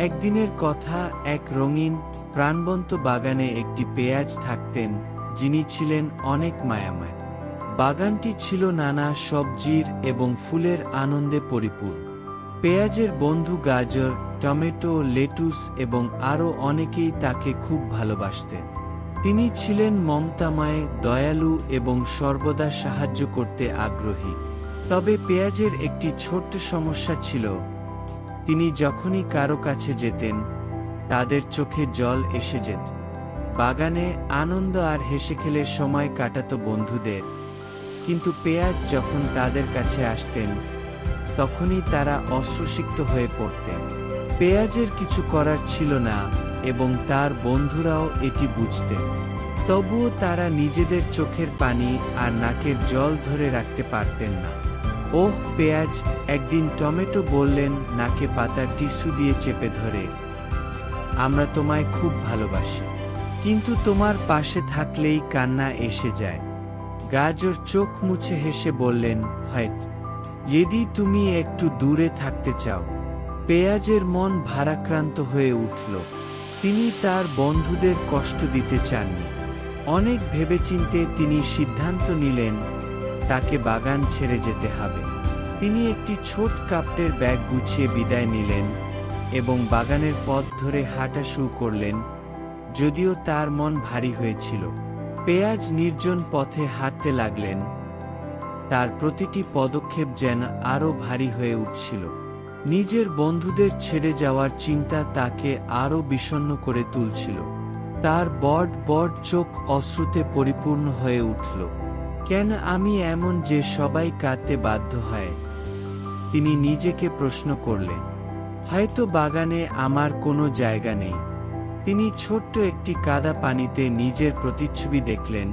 একদিনের কথা এক রঙিন, প্রাণবন্ত বাগানে একটি পেঁয়াজ থাকতেন, যিনি ছিলেন অনেক মায়াময়। বাগানটি ছিল নানা সবজির এবং ফুলের আনন্দে পরিপূর্ণ। পেঁয়াজের বন্ধু গাজর, টমেটো, লেটুস এবং আরও অনেকেই তাকে খুব ভালোবাসতেন। তিনি ছিলেন মমতাময়, দয়ালু এবং সর্বদা সাহায্য করতে আগ্রহী। তবে পেঁয়াজের একটি ছোট্ট সমস্যা ছিল তিনি যখনই কারও কাছে যেতেন, তাদের চোখে জল এসে যেত। বাগানে আনন্দ আর হেসে খেলে সময় কাটাতো বন্ধুদের। কিন্তু পেঁয়াজ যখন তাদের কাছে আসতেন, তখনই তারা অশ্রুসিক্ত হয়ে পড়তেন। পেঁয়াজের কিছু করার ছিল না এবং তার বন্ধুরাও এটি বুঝতেন। তবুও তারা নিজেদের চোখের পানি আর নাকের জল ধরে রাখতে পারতেন না। ওহ, পেঁয়াজ, একদিন টমেটো বললেন, নাকে পাতার টিস্যু দিয়ে চেপে ধরে। আমরা তোমায় খুব ভালোবাসি। কিন্তু তোমার পাশে থাকলেই কান্না এসে যায়। গাজর চোখ মুছে হেসে বললেন, হয়তো। যদি তুমি একটু দূরে থাকতে চাও। পেঁয়াজের মন ভারাক্রান্ত হয়ে উঠল। তিনি তার বন্ধুদের কষ্ট দিতে চাননি। অনেক ভেবেচিন্তে তিনি সিদ্ধান্ত নিলেন তাকে বাগান ছেড়ে যেতে হবে। তিনি একটি ছোট কাপড়ের ব্যাগ গুছিয়ে বিদায় নিলেন এবং বাগানের পথ ধরে হাঁটা শুরু করলেন, যদিও তার মন ভারী হয়েছিল। পেঁয়াজ নির্জন পথে হাঁটতে লাগলেন। তার প্রতিটি পদক্ষেপ যেন আরও ভারী হয়ে উঠছিল। নিজের বন্ধুদের ছেড়ে যাওয়ার চিন্তা তাকে আরও বিষণ্ণ করে তুলছিল। তার বড বড চোখ অশ্রুতে পরিপূর্ণ হয়ে উঠল। কেন আমি এমন যে সবাই কাঁদতে বাধ্য হয়? তিনি নিজেকে প্রশ্ন করলেন। হয়তো বাগানে আমার কোনো জায়গা নেই। তিনি ছোট্ট একটি কাদা পানিতে নিজের প্রতিচ্ছবি দেখলেন,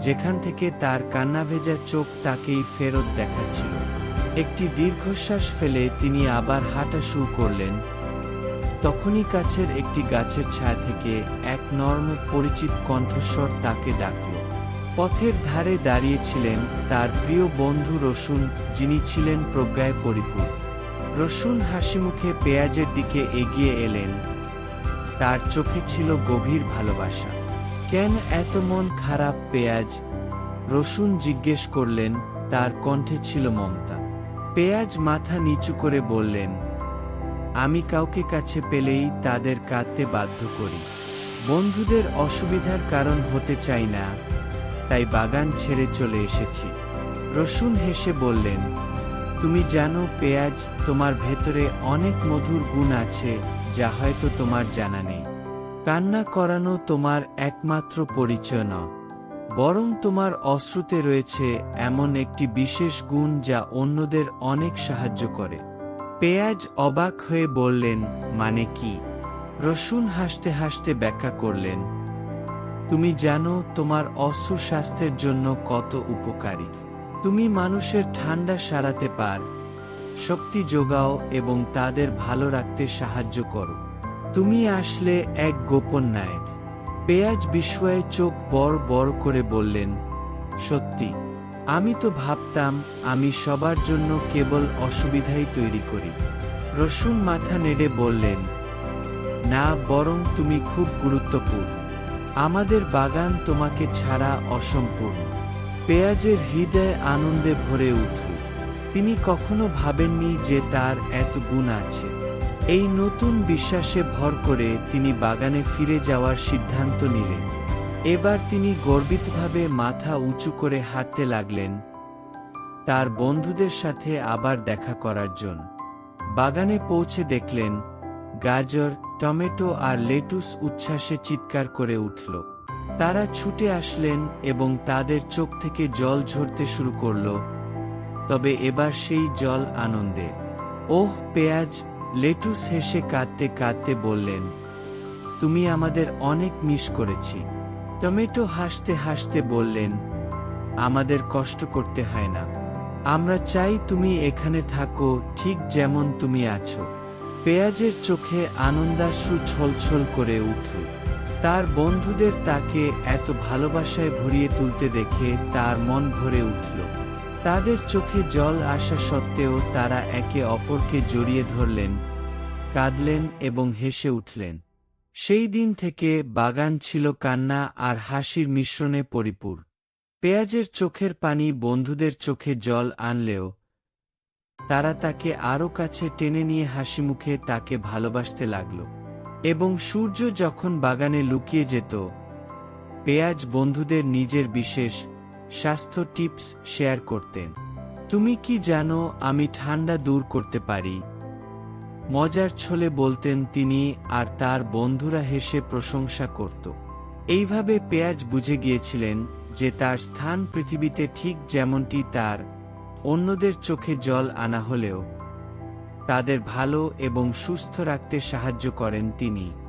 যেখান থেকে তার কান্না ভেজা চোখ তাকেই ফেরত দেখাচ্ছিল। একটি দীর্ঘশ্বাস ফেলে তিনি আবার হাঁটা শুরু করলেন। তখনই কাছের একটি গাছের ছায়া থেকে এক নর্ম পরিচিত কণ্ঠস্বর তাকে ডাকল। পথের ধারে দাঁড়িয়েছিলেন তার প্রিয় বন্ধু রসুন, যিনি ছিলেন প্রজ্ঞায় পরিপূর্ণ। রসুন হাসিমুখে পেঁয়াজের দিকে এগিয়ে এলেন। তার চোখে ছিল গভীর ভালোবাসা। কেন এত মন খারাপ পেঁয়াজ? রসুন জিজ্ঞেস করলেন, তার কণ্ঠে ছিল মমতা। পেঁয়াজ মাথা নিচু করে বললেন, আমি কাউকে কাছে পেলেই তাদের কাঁদতে বাধ্য করি। বন্ধুদের অসুবিধার কারণ হতে চাই না তাই বাগান ছেড়ে চলে এসেছি। রসুন হেসে বললেন, তুমি জানো পেঁয়াজ তোমার ভেতরে অনেক মধুর গুণ আছে, যা হয়তো তোমার জানা নেই। কান্না করানো তোমার একমাত্র পরিচয় নয়। বরং তোমার অশ্রুতে রয়েছে এমন একটি বিশেষ গুণ যা অন্যদের অনেক সাহায্য করে। পেঁয়াজ অবাক হয়ে বললেন মানে কি? রসুন হাসতে হাসতে ব্যাখ্যা করলেন তুমি জানো তোমার অশ্রু স্বাস্থ্যের জন্য কত উপকারী। তুমি মানুষের ঠান্ডা সারাতে পার। শক্তি যোগাও এবং তাদের ভালো রাখতে সাহায্য করো। তুমি আসলে এক গোপন ন্যায়। পেঁয়াজ বিস্ময়ে চোখ বড় বড় করে বললেন, সত্যি, আমি তো ভাবতাম আমি সবার জন্য কেবল অসুবিধাই তৈরি করি। রসুন মাথা নেড়ে বললেন, না, বরং তুমি খুব গুরুত্বপূর্ণ। আমাদের বাগান তোমাকে ছাড়া অসম্পূর্ণ। পেঁয়াজের হৃদয় আনন্দে ভরে উঠল। তিনি কখনো ভাবেননি যে তার এত গুণ আছে। এই নতুন বিশ্বাসে ভর করে তিনি বাগানে ফিরে যাওয়ার সিদ্ধান্ত নিলেন। এবার তিনি গর্বিতভাবে মাথা উঁচু করে হাঁটতে লাগলেন। তার বন্ধুদের সাথে আবার দেখা করার জন্য। বাগানে পৌঁছে দেখলেন, গাজর টমেটো আর লেটুস উচ্ছ্বাসে চিৎকার করে উঠল। তারা ছুটে আসলেন এবং তাদের চোখ থেকে জল ঝরতে শুরু করল। তবে এবার সেই জল আনন্দে। ওহ, পেঁয়াজ! লেটুস হেসে কাঁদতে কাঁদতে বললেন, তুমি আমাদের অনেক মিস করেছি। টমেটো হাসতে হাসতে বললেন, আমাদের কষ্ট করতে হয় না। আমরা চাই তুমি এখানে থাকো ঠিক যেমন তুমি আছো। পেঁয়াজের চোখে আনন্দাশ্রু ছলছল করে উঠল তার বন্ধুদের তাকে এত ভালোবাসায় ভরিয়ে তুলতে দেখে তার মন ভরে উঠল। তাদের চোখে জল আসা সত্ত্বেও তারা একে অপরকে জড়িয়ে ধরলেন, কাঁদলেন এবং হেসে উঠলেন। সেই দিন থেকে বাগান ছিল কান্না আর হাসির মিশ্রণে পরিপূর পেঁয়াজের চোখের পানি বন্ধুদের চোখে জল আনলেও তারা তাকে আরও কাছে টেনে নিয়ে হাসিমুখে তাকে ভালোবাসতে লাগল। এবং সূর্য যখন বাগানে লুকিয়ে যেত, পেঁয়াজ বন্ধুদের নিজের বিশেষ স্বাস্থ্য টিপস শেয়ার করতেন। তুমি কি জানো, আমি ঠান্ডা দূর করতে পারি? মজার ছলে বলতেন তিনি আর তার বন্ধুরা হেসে প্রশংসা করত। এইভাবে পেঁয়াজ বুঝে গিয়েছিলেন যে তার স্থান পৃথিবীতে ঠিক যেমনটি তার অন্যদের চোখে জল আনা হলেও তাদের ভালো এবং সুস্থ রাখতে সাহায্য করেন তিনি।